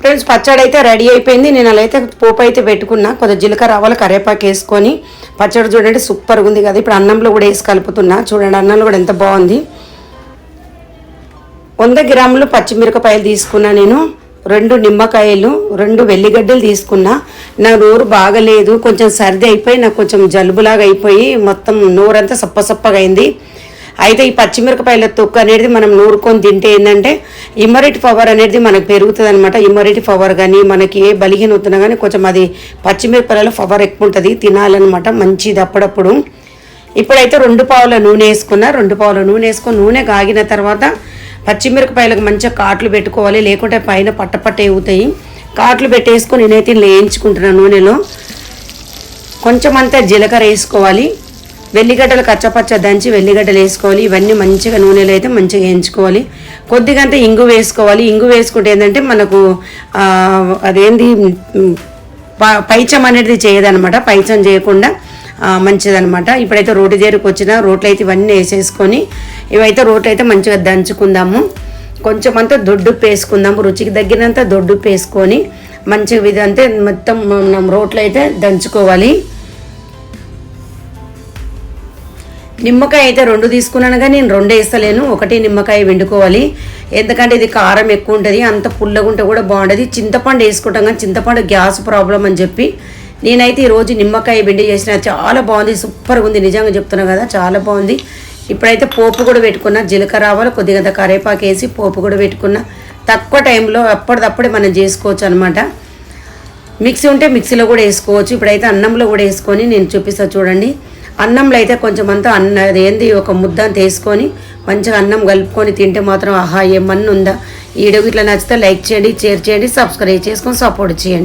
Friends పచ్చడి అయితే ready అయిపోయింది. నేను అలా అయితే పోపు అయితే పెట్టుకున్నా. కొద్దిగా జీలకర్ర ఆవాలు కరివేపాకు వేసుకొని పచ్చడి చూడండి సూపర్గా ఉంది కదా. ఇప్పుడు అన్నంలో కూడా వేసి కలుపుతున్నా. చూడండి అన్నంలో కూడా ఎంత బాగుంది. వంద గ్రాములు పచ్చిమిరపకాయలు తీసుకున్నా నేను. రెండు నిమ్మకాయలు రెండు వెల్లిగడ్డలు తీసుకున్నా. నా నోరు బాగలేదు. కొంచెం సర్ది అయిపోయి నాకు కొంచెం జలుబులాగా అయిపోయి మొత్తం నోరంతా సప్పసప్పగా అయింది. అయితే ఈ పచ్చిమిరపకాయల తొక్కు అనేది మనం నూరుకొని తింటే ఏంటంటే ఇమ్మరిటి పవర్ అనేది మనకు పెరుగుతుంది అనమాట ఇమ్మరిటి పవర్ కానీ మనకి ఏ బలిహీన అవుతున్నా కానీ కొంచెం అది పచ్చిమిరపకాయలో పవర్ ఎక్కువ ఉంటుంది తినాలన్నమాట మంచిది అప్పుడప్పుడు. ఇప్పుడైతే రెండు పావుల నూనె వేసుకున్నా రెండు పావుల నూనె వేసుకొని నూనె కాగిన తర్వాత పచ్చిమిరపకాయలకు మంచిగా కాట్లు పెట్టుకోవాలి లేకుంటే పైన పట్టపట్ట అవుతాయి ఎగుతాయి కాట్లు పెట్టేసుకొని నేనైతే ఇలా వేయించుకుంటున్నాను నూనెలో. కొంచెం అంతా జీలకర్ర వేసుకోవాలి. వెల్లిగడ్డలు కచ్చపచ్చ దంచి వెల్లిగడ్డలు వేసుకోవాలి. ఇవన్నీ మంచిగా నూనెలో అయితే మంచిగా వేయించుకోవాలి. కొద్దిగా ఇంగు వేసుకోవాలి. ఇంగు వేసుకుంటే ఏంటంటే మనకు అదేంది ప- పైచం అనేది చేయదనమాట పైచం చేయకుండా మంచిదనమాట ఇప్పుడైతే రోటి దగ్గరకు వచ్చిన రోట్లు అయితే ఇవన్నీ వేసేసుకొని ఇవైతే రోట్లు అయితే మంచిగా దంచుకుందాము. కొంచెం అంతా దొడ్డుప్పు వేసుకుందాము. రుచికి తగ్గినంత దొడ్డుప్పు వేసుకొని మంచిగా ఇది అంతే మొత్తం మనం రోట్లో అయితే దంచుకోవాలి. నిమ్మకాయ అయితే రెండు తీసుకున్నాను కానీ నేను రెండు వేస్తలేను ఒకటి నిమ్మకాయ వండుకోవాలి ఎందుకంటే ఇది కారం ఎక్కువ ఉంటుంది. అంత పుల్లగా ఉంటే కూడా బాగుంటుంది చింతపండు వేసుకుంటాం కానీ చింతపండు గ్యాస్ ప్రాబ్లం అని చెప్పి నేనైతే ఈరోజు నిమ్మకాయ బిండి చేసిన. చాలా బాగుంది. సూపర్గా ఉంది. నిజంగా చెప్తున్నా కదా చాలా బాగుంది. ఇప్పుడైతే పోపు కూడా పెట్టుకున్నా. జీలకర్ర ఆవాలు కొద్దిగా కరేపాకు వేసి పోపు కూడా పెట్టుకున్నా. తక్కువ టైంలో అప్పటిదప్పుడే మనం చేసుకోవచ్చు అనమాట మిక్సీ ఉంటే మిక్సీలో కూడా వేసుకోవచ్చు. ఇప్పుడైతే అన్నంలో కూడా వేసుకొని నేను చూపిస్తా చూడండి. అన్నంలో అయితే కొంచెం అంతా అన్న అది ఏంది ఒక ముద్ద తీసుకొని మంచిగా అన్నం కలుపుకొని తింటే మాత్రం ఆహా ఏమన్నా ఉందా ఈ వీడియో ఇట్లా నచ్చితే లైక్ చేయండి షేర్ చేయండి సబ్స్క్రైబ్ చేసుకొని సపోర్ట్ చేయండి.